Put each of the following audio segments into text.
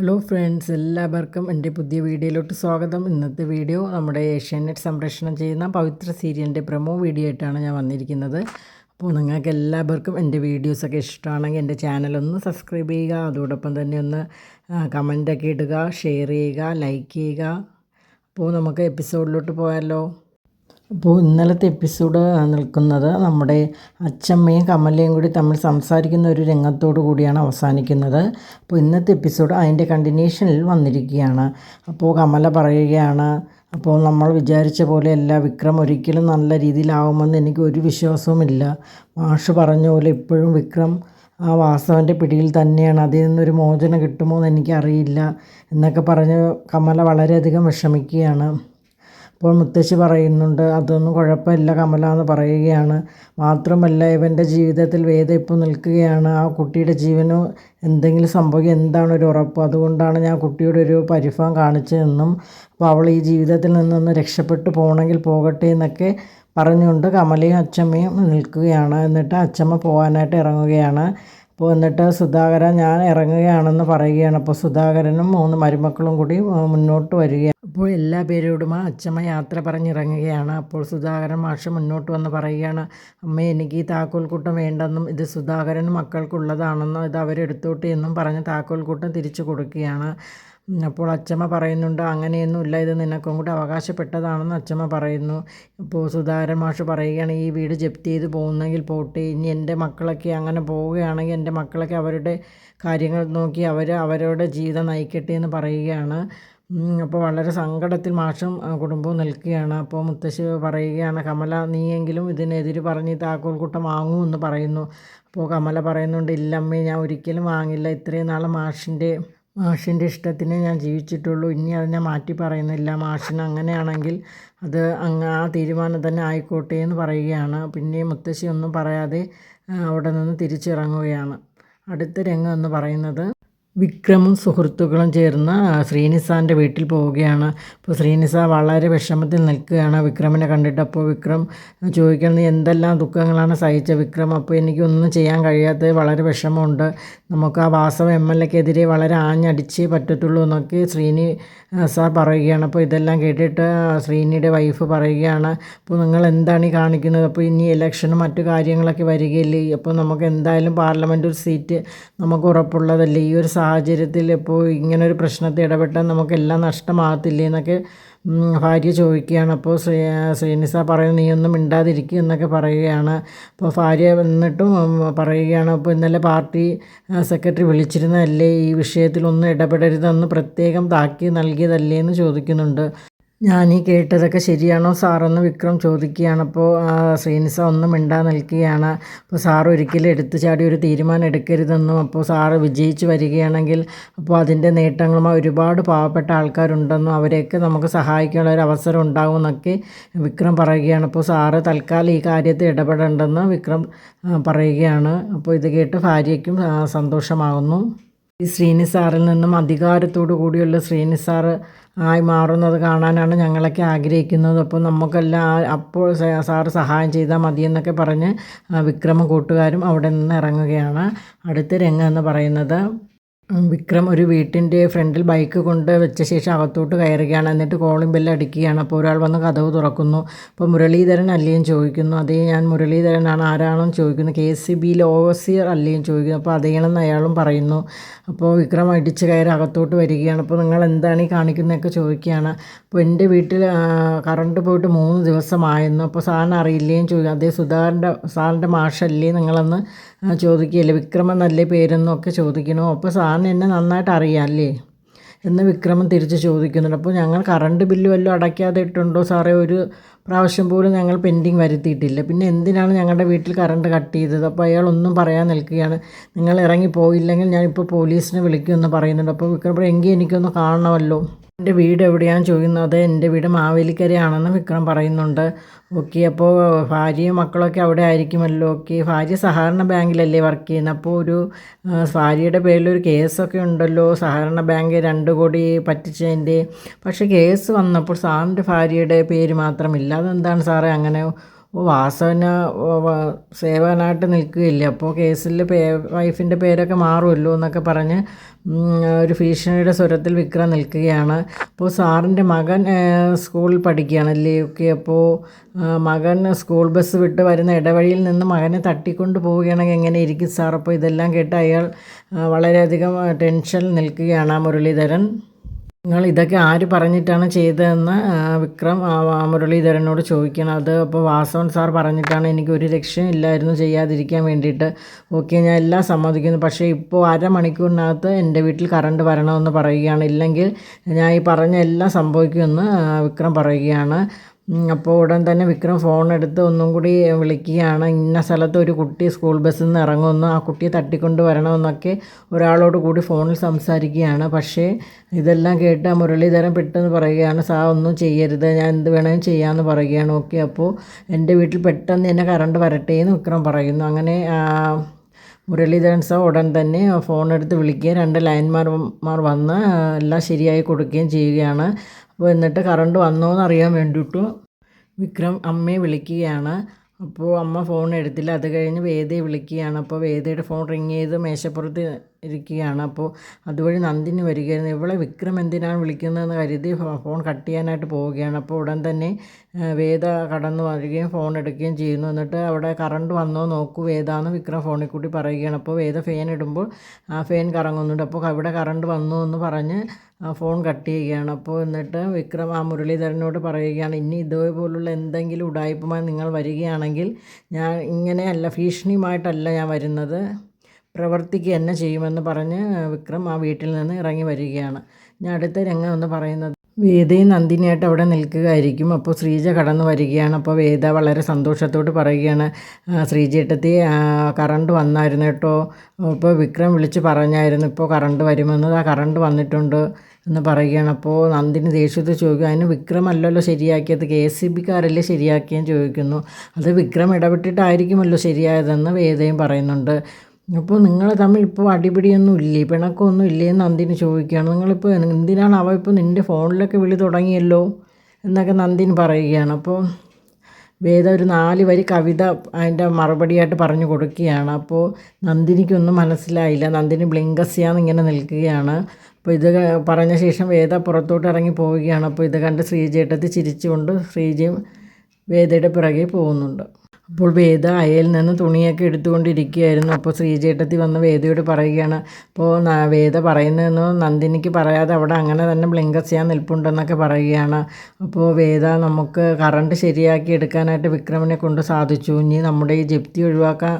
Hello friends എല്ലാവർക്കും എന്റെ പുതിയ വീഡിയോയിലോട്ട് സ്വാഗതം. ഇന്നത്തെ വീഡിയോ നമ്മുടെ ഏഷ്യാനെറ്റ് സംപ്രേഷണം ചെയ്യുന്ന പവിത്ര സീരിയലിന്റെ പ്രൊമോ വീഡിയോ ആയിട്ടാണ് ഞാൻ വന്നിരിക്കുന്നത്. അപ്പോൾ നിങ്ങൾക്ക് എല്ലാവർക്കും എന്റെ വീഡിയോസൊക്കെ ഇഷ്ടമാണെങ്കിൽ എന്റെ ചാനലൊന്ന് സബ്സ്ക്രൈബ് ചെയ്യുക അതോടൊപ്പം തന്നെ ഒന്ന് കമന്റൊക്കെ ഇടുക ഷെയർ ചെയ്യുക ലൈക്ക് ചെയ്യുക. അപ്പോൾ നമുക്ക് എപ്പിസോഡിലോട്ട് പോയാലോ? അപ്പോൾ ഇന്നലത്തെ എപ്പിസോഡ് നിൽക്കുന്നത് നമ്മുടെ അച്ചമ്മയും കമലയും കൂടി തമ്മിൽ സംസാരിക്കുന്ന ഒരു രംഗത്തോടു കൂടിയാണ് അവസാനിക്കുന്നത്. അപ്പോൾ ഇന്നത്തെ എപ്പിസോഡ് അതിന്റെ കണ്ടിന്യൂഷനിൽ വന്നിരിക്കുകയാണ്. അപ്പോൾ കമല പറയുകയാണ് അപ്പോൾ നമ്മൾ വിചാരിച്ച പോലെയല്ല വിക്രം ഒരിക്കലും നല്ല രീതിയിലാവുമെന്ന് എനിക്ക് ഒരു വിശ്വാസവുമില്ല മാഷ് പറഞ്ഞ പോലെ ഇപ്പോഴും വിക്രം ആ വാസവന്റെ പിടിയിൽ തന്നെയാണ്. അതിൽ നിന്നൊരു മോചനം കിട്ടുമോ എന്ന് എനിക്കറിയില്ല എന്നൊക്കെ പറഞ്ഞ് കമല വളരെയധികം വിഷമിക്കുകയാണ്. അപ്പോൾ മുത്തശ്ശി പറയുന്നുണ്ട് അതൊന്നും കുഴപ്പമില്ല കമല എന്ന് പറയുകയാണ്. മാത്രമല്ല ഇവന്റെ ജീവിതത്തിൽ വേദ ഇപ്പോൾ നിൽക്കുകയാണ്. ആ കുട്ടിയുടെ ജീവനോ എന്തെങ്കിലും സംഭവിക്കും എന്താണ് ഒരു ഉറപ്പ്? അതുകൊണ്ടാണ് ഞാൻ കുട്ടിയുടെ ഒരു പരിഭവം കാണിച്ചതെന്നും അപ്പോൾ അവൾ ഈ ജീവിതത്തിൽ നിന്നൊന്ന് രക്ഷപ്പെട്ടു പോകണമെങ്കിൽ പോകട്ടെ എന്നൊക്കെ പറഞ്ഞുകൊണ്ട് കമലയും അച്ചമ്മയും നിൽക്കുകയാണ്. എന്നിട്ട് അച്ചമ്മ പോകാനായിട്ട് ഇറങ്ങുകയാണ്. അപ്പോൾ എന്നിട്ട് സുധാകരൻ ഞാൻ ഇറങ്ങുകയാണെന്ന് പറയുകയാണ്. അപ്പോൾ സുധാകരനും മൂന്ന് മരുമക്കളും കൂടി മുന്നോട്ട് വരികയാണ്. അപ്പോൾ എല്ലാ പേരോടും ആ അച്ഛമ്മ യാത്ര പറഞ്ഞിറങ്ങുകയാണ് അപ്പോൾ സുധാകരൻ മാഷ് മുന്നോട്ട് വന്ന് പറയുകയാണ് അമ്മ എനിക്ക് ഈ താക്കോൽക്കൂട്ടം വേണ്ടെന്നും ഇത് സുധാകരൻ മക്കൾക്കുള്ളതാണെന്നും ഇത് അവരെടുത്തോട്ടെ എന്നും പറഞ്ഞ് താക്കോൽക്കൂട്ടം തിരിച്ചു കൊടുക്കുകയാണ്. അപ്പോൾ അച്ചമ്മ പറയുന്നുണ്ട് അങ്ങനെയൊന്നും ഇല്ല ഇത് നിനക്കും കൂടി അവകാശപ്പെട്ടതാണെന്ന് അച്ചമ്മ പറയുന്നു. ഇപ്പോൾ സുധാകരൻ മാഷ് പറയുകയാണ് ഈ വീട് ജപ്തി ചെയ്ത് പോകുന്നെങ്കിൽ പോട്ടെ ഇനി എന്റെ മക്കളൊക്കെ അങ്ങനെ പോവുകയാണെങ്കിൽ എന്റെ മക്കളൊക്കെ അവരുടെ കാര്യങ്ങൾ നോക്കി അവർ അവരുടെ ജീവിതം നയിക്കട്ടെ എന്ന് പറയുകയാണ്. അപ്പോൾ വളരെ സങ്കടത്തിൽ മാഷും കുടുംബവും നിൽക്കുകയാണ്. അപ്പോൾ മുത്തശ്ശി പറയുകയാണ് കമല നീയെങ്കിലും ഇതിനെതിരെ പറഞ്ഞ് താക്കോൽക്കൂട്ടം വാങ്ങൂ എന്ന് പറയുന്നു. അപ്പോൾ കമല പറയുന്നുണ്ട് ഇല്ലമ്മേ ഞാൻ ഒരിക്കലും വാങ്ങില്ല ഇത്രയും നാൾ മാഷിന്റെ മാഷിന്റെ ഇഷ്ടത്തിന് ഞാൻ ജീവിച്ചിട്ടുള്ളൂ. ഇനി അതിനെ മാറ്റി പറയുന്നില്ല. മാഷിന് അങ്ങനെയാണെങ്കിൽ അത് അങ്ങ് ആ തീരുമാനം തന്നെ ആയിക്കോട്ടെ എന്ന് പറയുകയാണ്. പിന്നെ മുത്തശ്ശി ഒന്നും പറയാതെ അവിടെ നിന്ന് തിരിച്ചിറങ്ങുകയാണ്. അടുത്ത രംഗം എന്ന് പറയുന്നത് വിക്രമും സുഹൃത്തുക്കളും ചേർന്ന് ശ്രീനിസാന്റെ വീട്ടിൽ പോവുകയാണ്. അപ്പോൾ ശ്രീനിസ വളരെ വിഷമത്തിൽ നിൽക്കുകയാണ്. വിക്രമിനെ കണ്ടിട്ട് അപ്പോൾ വിക്രം ചോദിക്കണം നീ എന്തെല്ലാം ദുഃഖങ്ങളാണ് സഹിച്ച വിക്രം? അപ്പോൾ എനിക്കൊന്നും ചെയ്യാൻ കഴിയാത്തത് വളരെ വിഷമമുണ്ട്. നമുക്ക് ആ വാസവ എം എൽ എക്കെതിരെ വളരെ ആഞ്ഞടിച്ചേ പറ്റത്തുള്ളൂ എന്നൊക്കെ ശ്രീനി സാർ പറയുകയാണ്. അപ്പോൾ ഇതെല്ലാം കേട്ടിട്ട് ശ്രീനിയുടെ വൈഫ് പറയുകയാണ് അപ്പോൾ നിങ്ങൾ എന്താണ് ഈ കാണിക്കുന്നത്? അപ്പോൾ ഇനി ഇലക്ഷനും മറ്റു കാര്യങ്ങളൊക്കെ വരികയില്ലേ? അപ്പോൾ നമുക്ക് എന്തായാലും പാർലമെന്റ് ഒരു സീറ്റ് നമുക്ക് ഉറപ്പുള്ളതല്ലേ? ഈ ഒരു സാഹചര്യത്തിൽ ഇപ്പോൾ ഇങ്ങനെ ഒരു പ്രശ്നത്തിൽ ഇടപെട്ടാൽ നമുക്കെല്ലാം നഷ്ടമാകത്തില്ലേ എന്നൊക്കെ ഭാര്യ ചോദിക്കുകയാണ്. അപ്പോൾ ശ്രീ ശ്രീനിസ പറയുന്നു നീ ഒന്നും മിണ്ടാതിരിക്കുക എന്നൊക്കെ പറയുകയാണ്. അപ്പോൾ ഭാര്യ എന്നിട്ടും പറയുകയാണ് അപ്പോൾ ഇന്നലെ പാർട്ടി സെക്രട്ടറി വിളിച്ചിരുന്നതല്ലേ ഈ വിഷയത്തിലൊന്നും ഇടപെടരുതെന്ന് പ്രത്യേകം താക്കി നൽകിയതല്ലേ എന്ന് ചോദിക്കുന്നുണ്ട്. ഞാൻ ഈ കേട്ടതൊക്കെ ശരിയാണോ സാറെന്ന് വിക്രം ചോദിക്കുകയാണ്. അപ്പോൾ ശ്രീനിസ ഒന്നും മിണ്ടാ നിൽക്കുകയാണ്. അപ്പോൾ സാർ ഒരിക്കലും എടുത്തു ചാടി ഒരു തീരുമാനം എടുക്കരുതെന്നും അപ്പോൾ സാറ് വിജയിച്ചു വരികയാണെങ്കിൽ അപ്പോൾ അതിന്റെ നേട്ടങ്ങളുമായി ഒരുപാട് പാവപ്പെട്ട ആൾക്കാരുണ്ടെന്നും അവരെയൊക്കെ നമുക്ക് സഹായിക്കാനുള്ള ഒരു അവസരം ഉണ്ടാകുമെന്നൊക്കെ വിക്രം പറയുകയാണ്. അപ്പോൾ സാറ് തൽക്കാലം ഈ കാര്യത്തിൽ ഇടപെടേണ്ടെന്ന് വിക്രം പറയുകയാണ്. അപ്പോൾ ഇത് കേട്ട് ഭാര്യയ്ക്കും സന്തോഷമാകുന്നു. ഈ ശ്രീനിസാറിൽ നിന്നും അധികാരത്തോടു കൂടിയുള്ള ശ്രീനിസാറ് ആയി മാറുന്നത് കാണാനാണ് ഞങ്ങളൊക്കെ ആഗ്രഹിക്കുന്നത്. അപ്പോൾ നമുക്കെല്ലാം അപ്പോൾ സാറ് സഹായം ചെയ്താൽ മതിയെന്നൊക്കെ പറഞ്ഞ് വിക്രമ കൂട്ടുകാരും അവിടെ നിന്ന് ഇറങ്ങുകയാണ്. അടുത്ത രംഗം എന്ന് പറയുന്നത് വിക്രം ഒരു വീട്ടിന്റെ ഫ്രണ്ടിൽ ബൈക്ക് കൊണ്ട് വെച്ച ശേഷം അകത്തോട്ട് കയറുകയാണ്. എന്നിട്ട് കോളിംഗ് ബെല്ല് അടിക്കുകയാണ്. അപ്പോൾ ഒരാൾ വന്ന് കഥവ് തുറക്കുന്നു. അപ്പോൾ മുരളീധരൻ അല്ലേയും ചോദിക്കുന്നു. അതേ ഞാൻ മുരളീധരനാണ്. ആരാണെന്ന് ചോദിക്കുന്നു. കെ സി ബിയിൽ ഓവർസിയർ അല്ലേയും ചോദിക്കുന്നു. അപ്പോൾ അതേണെന്ന് അയാളും പറയുന്നു. അപ്പോൾ വിക്രം അടിച്ച് കയറി അകത്തോട്ട് വരികയാണ്. അപ്പോൾ നിങ്ങൾ എന്താണ് ഈ കാണിക്കുന്നതൊക്കെ ചോദിക്കുകയാണ്. അപ്പോൾ എന്റെ വീട്ടിൽ കറണ്ട് പോയിട്ട് മൂന്ന് ദിവസമായിരുന്നു അപ്പോൾ സാറിന് അറിയില്ലേയും ചോദിക്കും അതേ സുധാറിന്റെ സാറിന്റെ മാഷല്ലേ നിങ്ങളെന്ന് ചോദിക്കുകയല്ലേ. വിക്രമൻ നല്ല പേരെന്നൊക്കെ ചോദിക്കണോ അപ്പോൾ സാറിന് എന്നെ നന്നായിട്ട് അറിയാമല്ലേ എന്ന് വിക്രമൻ തിരിച്ച് ചോദിക്കുന്നുണ്ട്. അപ്പോൾ ഞങ്ങൾ കറണ്ട് ബില്ല് വല്ലതും അടയ്ക്കാതെ ഇട്ടുണ്ടോ സാറേ? ഒരു പ്രാവശ്യം പോലും ഞങ്ങൾ പെൻഡിങ് വരുത്തിയിട്ടില്ല. പിന്നെ എന്തിനാണ് ഞങ്ങളുടെ വീട്ടിൽ കറണ്ട് കട്ട് ചെയ്തത്? അപ്പോൾ അയാൾ ഒന്നും പറയാൻ നിൽക്കുകയാണ്. നിങ്ങൾ ഇറങ്ങി പോയില്ലെങ്കിൽ ഞാനിപ്പോൾ പോലീസിനെ വിളിക്കുമെന്ന് പറയുന്നുണ്ട്. അപ്പോൾ വിക്രം എങ്കിൽ എനിക്കൊന്ന് കാണണമല്ലോ. എന്റെ വീട് എവിടെയാണ് ചോദിക്കുന്നത് എന്റെ വീട് മാവേലിക്കരയാണെന്ന് വിക്രം പറയുന്നുണ്ട്. ഓക്കെ അപ്പോൾ ഭാര്യയും മക്കളൊക്കെ അവിടെ ആയിരിക്കുമല്ലോ? ഓക്കെ ഭാര്യ സഹകരണ ബാങ്കിലല്ലേ വർക്ക് ചെയ്യുന്നത്? അപ്പോൾ ഒരു ഭാര്യയുടെ പേരിൽ ഒരു കേസൊക്കെ ഉണ്ടല്ലോ. സഹകരണ ബാങ്ക് രണ്ട് കോടി പറ്റിച്ചതിന്റെ. പക്ഷേ കേസ് വന്നപ്പോൾ സാറിന്റെ ഭാര്യയുടെ പേര് മാത്രമില്ല. അതെന്താണ് സാറേ? അങ്ങനെ അപ്പോൾ വാസവന സേവകനായിട്ട് നിൽക്കുകയില്ല. അപ്പോൾ കേസിൽ പേ വൈഫിന്റെ പേരൊക്കെ മാറുമല്ലോ എന്നൊക്കെ പറഞ്ഞ് ഒരു ഭീഷണിയുടെ സ്വരത്തിൽ വിക്രം നിൽക്കുകയാണ്. അപ്പോൾ സാറിന്റെ മകൻ സ്കൂളിൽ പഠിക്കുകയാണല്ലേ ഒക്കെ അപ്പോൾ മകൻ സ്കൂൾ ബസ് വിട്ട് വരുന്ന ഇടവഴിയിൽ നിന്ന് മകനെ തട്ടിക്കൊണ്ട് പോവുകയാണെങ്കിൽ എങ്ങനെ ഇരിക്കും സാർ? അപ്പോൾ ഇതെല്ലാം കേട്ട് അയാൾ വളരെയധികം ടെൻഷൻ നിൽക്കുകയാണ് മുരളീധരൻ. നിങ്ങൾ ഇതൊക്കെ ആര് പറഞ്ഞിട്ടാണ് ചെയ്തതെന്ന് വിക്രം മുരളീധരനോട് ചോദിക്കണം. അത് അപ്പോൾ വാസവൻ സാർ പറഞ്ഞിട്ടാണ് എനിക്ക് ഒരു രക്ഷയും ഇല്ലായിരുന്നു ചെയ്യാതിരിക്കാൻ വേണ്ടിയിട്ട്. ഓക്കെ ഞാൻ എല്ലാം സമ്മതിക്കുന്നു. പക്ഷേ ഇപ്പോൾ അരമണിക്കൂറിനകത്ത് എന്റെ വീട്ടിൽ കറണ്ട് വരണമെന്ന് പറയുകയാണ്. ഇല്ലെങ്കിൽ ഞാൻ ഈ പറഞ്ഞ എല്ലാം സംഭവിക്കുമെന്ന് വിക്രം പറയുകയാണ്. അപ്പോൾ ഉടൻ തന്നെ വിക്രം ഫോൺ എടുത്ത് ഒന്നും കൂടി വിളിക്കുകയാണ്. ഇന്ന സ്ഥലത്ത് ഒരു കുട്ടി സ്കൂൾ ബസ്സിൽ നിന്ന് ഇറങ്ങുമെന്ന് ആ കുട്ടിയെ തട്ടിക്കൊണ്ട് വരണമെന്നൊക്കെ ഒരാളോട് കൂടി ഫോണിൽ സംസാരിക്കുകയാണ്. പക്ഷേ ഇതെല്ലാം കേട്ട് മുരളീധരൻ പെട്ടെന്ന് പറയുകയാണ് സാ ഒന്നും ചെയ്യരുത്. ഞാൻ എന്ത് വേണമെങ്കിലും ചെയ്യാമെന്ന് പറയുകയാണ്. ഓക്കെ അപ്പോൾ എന്റെ വീട്ടിൽ പെട്ടെന്ന് തന്നെ കറണ്ട് വരട്ടെ എന്ന് വിക്രം പറയുന്നു. അങ്ങനെ മുരളീധരൻ സാർ ഉടൻ തന്നെ ഫോൺ എടുത്ത് വിളിക്കുകയും രണ്ട് ലൈൻമാർമാർ വന്ന് എല്ലാം ശരിയായി കൊടുക്കുകയും ചെയ്യുകയാണ്. എന്നിട്ട് കറണ്ട് വന്നോ എന്ന് അറിയാൻ വേണ്ടിയിട്ട് വിക്രം അമ്മയെ വിളിക്കുകയാണ്. അപ്പോൾ അമ്മ ഫോൺ എടുത്തില്ല. അത് കഴിഞ്ഞ് വേദയെ വിളിക്കുകയാണ്. അപ്പോൾ വേദയുടെ ഫോൺ റിങ് ചെയ്ത് മേശപ്പുറത്ത് ഇരിക്കുകയാണ്. അപ്പോൾ അതുവഴി നന്ദിനി വരികയായിരുന്നു. ഇവളെ വിക്രം എന്തിനാണ് വിളിക്കുന്നതെന്ന് കരുതി ഫോൺ കട്ട് ചെയ്യാനായിട്ട് പോവുകയാണ്. അപ്പോൾ ഉടൻ തന്നെ വേദ കടന്നു വരികയും ഫോൺ എടുക്കുകയും ചെയ്യുന്നു. എന്നിട്ട് അവിടെ കറണ്ട് വന്നോ നോക്കൂ. വേദ എന്ന് വിക്രം ഫോണിൽ കൂട്ടി പറയുകയാണ്. അപ്പോൾ വേദ ഫാൻ ഇടുമ്പോൾ ആ ഫാൻ കറങ്ങുന്നുണ്ട്. അപ്പോൾ അവിടെ കറണ്ട് വന്നു എന്ന് പറഞ്ഞ് ആ ഫോൺ കട്ട് ചെയ്യുകയാണ്. അപ്പോൾ എന്നിട്ട് വിക്രം ആ മുരളീധരനോട് പറയുകയാണ് ഇനി ഇതേപോലുള്ള എന്തെങ്കിലും ഉടായ്പമായി നിങ്ങൾ വരികയാണെങ്കിൽ ഞാൻ ഇങ്ങനെയല്ല ഭീഷണിയുമായിട്ടല്ല ഞാൻ വരുന്നത്. പ്രവർത്തിക്കുക തന്നെ ചെയ്യുമെന്ന് പറഞ്ഞ് വിക്രം ആ വീട്ടിൽ നിന്ന് ഇറങ്ങി വരികയാണ്. ഞാൻ അടുത്ത രംഗം എന്ന് പറയുന്നത് വേദയും നന്ദിനിയായിട്ട് അവിടെ നിൽക്കുകയായിരിക്കും. അപ്പോൾ ശ്രീജ കടന്നു വരികയാണ്. അപ്പോൾ വേദ വളരെ സന്തോഷത്തോട് പറയുകയാണ് "ആ, ശ്രീജേട്ടത്തി കറണ്ട് വന്നായിരുന്നു കേട്ടോ. ഇപ്പോൾ വിക്രം വിളിച്ച് പറഞ്ഞായിരുന്നു ഇപ്പോൾ കറണ്ട് വരുമെന്ന്. ആ കറണ്ട് വന്നിട്ടുണ്ട് എന്ന് പറയുകയാണ്. അപ്പോൾ നന്ദിനി ദേഷ്യത്തിൽ ചോദിക്കും അതിന് വിക്രമല്ലല്ലോ ശരിയാക്കിയത്? കെ എസ് സി ബിക്കാരല്ലേ ശരിയാക്കിയെന്ന് ചോദിക്കുന്നു. അത് വിക്രം ഇടപെട്ടിട്ടായിരിക്കുമല്ലോ ശരിയായതെന്ന് വേദയും പറയുന്നുണ്ട്. അപ്പോൾ നിങ്ങൾ തമ്മിൽ ഇപ്പോൾ അടിപിടിയൊന്നും ഇല്ലേ? പിണക്കമൊന്നും ഇല്ലേ എന്ന് നന്ദിനി ചോദിക്കുകയാണ്. നിങ്ങളിപ്പോൾ എന്തിനാണ് അവ ഇപ്പോൾ നിന്റെ ഫോണിലൊക്കെ വിളി തുടങ്ങിയല്ലോ എന്നൊക്കെ നന്ദിനി പറയുകയാണ്. അപ്പോൾ വേദ ഒരു നാല് വരി കവിത അതിന്റെ മറുപടിയായിട്ട് പറഞ്ഞു കൊടുക്കുകയാണ്. അപ്പോൾ നന്ദിനിക്കൊന്നും മനസ്സിലായില്ല. നന്ദിനി ബ്ലിങ്കസ്യാന്ന് ഇങ്ങനെ നിൽക്കുകയാണ്. അപ്പോൾ ഇത് പറഞ്ഞ ശേഷം വേദ പുറത്തോട്ട് ഇറങ്ങി പോവുകയാണ്. അപ്പോൾ ഇത് കണ്ട് ശ്രീജേട്ടത്തി ചിരിച്ചുകൊണ്ട് ശ്രീജയും വേദയുടെ പിറകെ പോകുന്നുണ്ട്. അപ്പോൾ വേദ അയയിൽ നിന്ന് തുണിയൊക്കെ എടുത്തുകൊണ്ടിരിക്കുകയായിരുന്നു. അപ്പോൾ ശ്രീചേട്ടത്തി വന്ന് വേദയോട് പറയുകയാണ് അപ്പോൾ വേദ പറയുന്നതെന്ന് നന്ദിനിക്ക് പറയാതെ അവിടെ അങ്ങനെ തന്നെ ബ്ലിങ്കസ് ചെയ്യാൻ നിൽപ്പുണ്ടെന്നൊക്കെ പറയുകയാണ്. അപ്പോൾ വേദ നമുക്ക് കറണ്ട് ശരിയാക്കി എടുക്കാനായിട്ട് വിക്രമിനെ കൊണ്ട് സാധിച്ചു. ഇനി നമ്മുടെ ഈ ജപ്തി ഒഴിവാക്കാൻ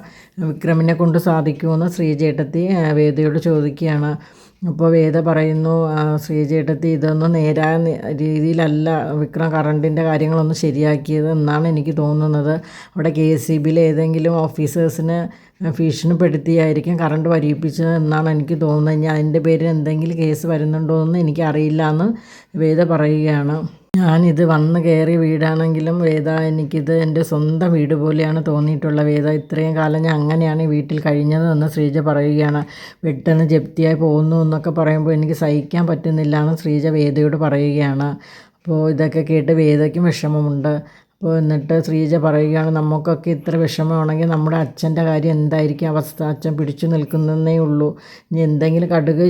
വിക്രമിനെ കൊണ്ട് സാധിക്കുമെന്ന് ശ്രീചേട്ടത്തി വേദയോട് ചോദിക്കുകയാണ്. അപ്പോൾ വേദ പറയുന്നു ശ്രീജേട്ടത്തി ഇതൊന്നും നേരായ രീതിയിലല്ല വിക്രം കറണ്ടിന്റെ കാര്യങ്ങളൊന്നും ശരിയാക്കിയത് എന്നാണ് എനിക്ക് തോന്നുന്നത്. അവിടെ കെ എസ് സി ബിയിൽ ഏതെങ്കിലും ഓഫീസേഴ്സിന് ഭീഷണിപ്പെടുത്തിയായിരിക്കും കറണ്ട് വരിയിപ്പിച്ചത് എന്നാണ് എനിക്ക് തോന്നുന്നത്. ഇനി അതിന്റെ പേരിൽ എന്തെങ്കിലും കേസ് വരുന്നുണ്ടോ എന്ന് എനിക്കറിയില്ല എന്ന് വേദ പറയുകയാണ്. ഞാനിത് വന്ന് കയറിയ വീടാണെങ്കിലും വേദ എനിക്കിത് എന്റെ സ്വന്തം വീട് പോലെയാണ് തോന്നിയിട്ടുള്ള വേദ ഇത്രയും കാലം ഞാൻ അങ്ങനെയാണ് ഈ വീട്ടിൽ കഴിഞ്ഞത് എന്ന് ശ്രീജ പറയുകയാണ്. പെട്ടെന്ന് ജപ്തിയായി പോകുന്നു എന്നൊക്കെ പറയുമ്പോൾ എനിക്ക് സഹിക്കാൻ പറ്റുന്നില്ല എന്ന് ശ്രീജ വേദയോട് പറയുകയാണ്. അപ്പോൾ ഇതൊക്കെ കേട്ട് വേദയ്ക്കും വിഷമമുണ്ട്. അപ്പോൾ എന്നിട്ട് ശ്രീജ പറയുകയാണ് നമുക്കൊക്കെ ഇത്ര വിഷമമാണെങ്കിൽ നമ്മുടെ അച്ഛന്റെ കാര്യം എന്തായിരിക്കും അവസ്ഥ? അച്ഛൻ പിടിച്ചു നിൽക്കുന്നതേ ഉള്ളൂ. ഇനി എന്തെങ്കിലും കടുക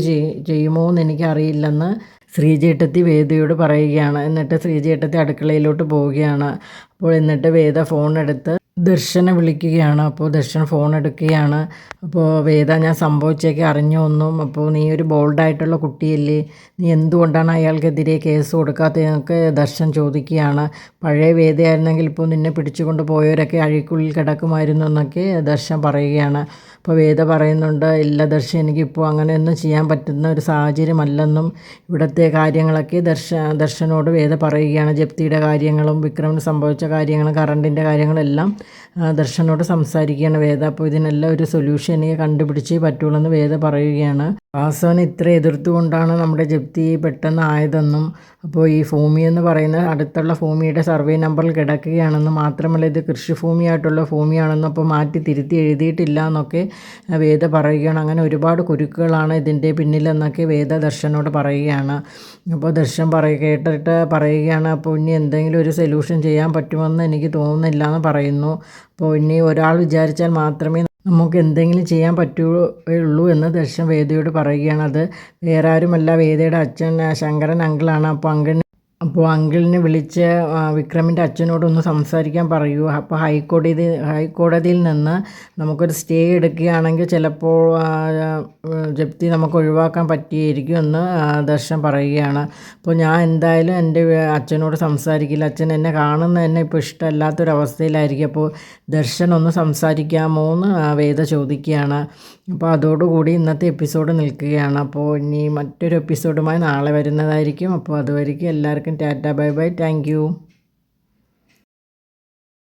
ചെയ്യുമോ എന്ന് എനിക്കറിയില്ലെന്ന് ശ്രീജേട്ടത്തി വേദയോട് പറയുകയാണ്. എന്നിട്ട് ശ്രീജേട്ടത്തി അടുക്കളയിലോട്ട് പോവുകയാണ്. അപ്പോൾ എന്നിട്ട് വേദ ഫോൺ എടുത്ത് ദർശനെ വിളിക്കുകയാണ്. അപ്പോൾ ദർശൻ ഫോൺ എടുക്കുകയാണ്. അപ്പോൾ വേദ ഞാൻ സംഭവിച്ചൊക്കെ അറിഞ്ഞൊന്നും അപ്പോൾ നീ ഒരു ബോൾഡായിട്ടുള്ള കുട്ടിയല്ലേ. നീ എന്തുകൊണ്ടാണ് അയാൾക്കെതിരെ കേസ് കൊടുക്കാത്തതെന്നൊക്കെ ദർശൻ ചോദിക്കുകയാണ്. പഴയ വേദയായിരുന്നെങ്കിൽ ഇപ്പോൾ നിന്നെ പിടിച്ചുകൊണ്ട് പോയവരൊക്കെ അഴിക്കുള്ളിൽ കിടക്കുമായിരുന്നു എന്നൊക്കെ ദർശൻ പറയുകയാണ്. അപ്പോൾ വേദ പറയുന്നുണ്ട് ഇല്ല ദർശൻ എനിക്കിപ്പോൾ അങ്ങനെയൊന്നും ചെയ്യാൻ പറ്റുന്ന ഒരു സാഹചര്യമല്ലെന്നും ഇവിടുത്തെ കാര്യങ്ങളൊക്കെ ദർശ ദർശനോട് വേദ പറയുകയാണ്. ജപ്തിയുടെ കാര്യങ്ങളും വിക്രമിന് സംഭവിച്ച കാര്യങ്ങളും കറണ്ടിന്റെ കാര്യങ്ങളെല്ലാം ദർശനോട് സംസാരിക്കുകയാണ് വേദ. അപ്പോൾ ഇതിനെല്ലാം ഒരു സൊല്യൂഷൻ എനിക്ക് കണ്ടുപിടിച്ചേ പറ്റുള്ളൂ എന്ന് വേദ പറയുകയാണ്. വാസവൻ ഇത്ര എതിർത്തുകൊണ്ടാണ് നമ്മുടെ ജപ്തി പെട്ടെന്ന് ആയതെന്നും അപ്പോൾ ഈ ഭൂമി എന്ന് പറയുന്ന അടുത്തുള്ള ഭൂമിയുടെ സർവേ നമ്പറിൽ കിടക്കുകയാണെന്നും മാത്രമല്ല ഇത് കൃഷിഭൂമിയായിട്ടുള്ള ഭൂമിയാണെന്നും അപ്പോൾ മാറ്റി തിരുത്തി എഴുതിയിട്ടില്ല എന്നൊക്കെ വേദ പറയുകയാണ്. അങ്ങനെ ഒരുപാട് കുരുക്കുകളാണ് ഇതിന്റെ പിന്നിലെന്നൊക്കെ വേദ ദർശനോട് പറയുകയാണ്. അപ്പോൾ ദർശൻ പറയ കേട്ടിട്ട് പറയുകയാണ് അപ്പോൾ ഇനി എന്തെങ്കിലും ഒരു സൊല്യൂഷൻ ചെയ്യാൻ പറ്റുമെന്ന് എനിക്ക് തോന്നുന്നില്ല എന്ന് പറയുന്നു. അപ്പോൾ ഇനി ഒരാൾ വിചാരിച്ചാൽ മാത്രമേ നമുക്ക് എന്തെങ്കിലും ചെയ്യാൻ പറ്റുള്ളൂ എന്ന് ദർശൻ വേദയോട് പറയുകയാണ്. അത് വേറെ ആരുമല്ല വേദയുടെ അച്ഛൻ ശങ്കരൻ അങ്കിളാണ് അപ്പോൾ അങ്കിളിന് അപ്പോൾ അങ്കിളിനെ വിളിച്ച് വിക്രമിന്റെ അച്ഛനോടൊന്ന് സംസാരിക്കാൻ പറയൂ. അപ്പോൾ ഹൈക്കോടതി ഹൈക്കോടതിയിൽ നിന്ന് നമുക്കൊരു സ്റ്റേ എടുക്കുകയാണെങ്കിൽ ചിലപ്പോൾ ജപ്തി നമുക്ക് ഒഴിവാക്കാൻ പറ്റിയിരിക്കും എന്ന് ദർശൻ പറയുകയാണ്. അപ്പോൾ ഞാൻ എന്തായാലും എന്റെ അച്ഛനോട് സംസാരിക്കില്ല. അച്ഛൻ എന്നെ കാണുന്ന തന്നെ ഇപ്പോൾ ഇഷ്ടമല്ലാത്തൊരവസ്ഥയിലായിരിക്കും. അപ്പോൾ ദർശൻ ഒന്ന് സംസാരിക്കാമോ എന്ന് വേദ ചോദിക്കുകയാണ്. അപ്പോൾ അതോടുകൂടി ഇന്നത്തെ എപ്പിസോഡ് നിൽക്കുകയാണ്. അപ്പോൾ ഇനി മറ്റൊരു എപ്പിസോഡുമായി നാളെ വരുന്നതായിരിക്കും. അപ്പോൾ അതുവരെയ്ക്കും എല്ലാവർക്കും second at bye bye thank you.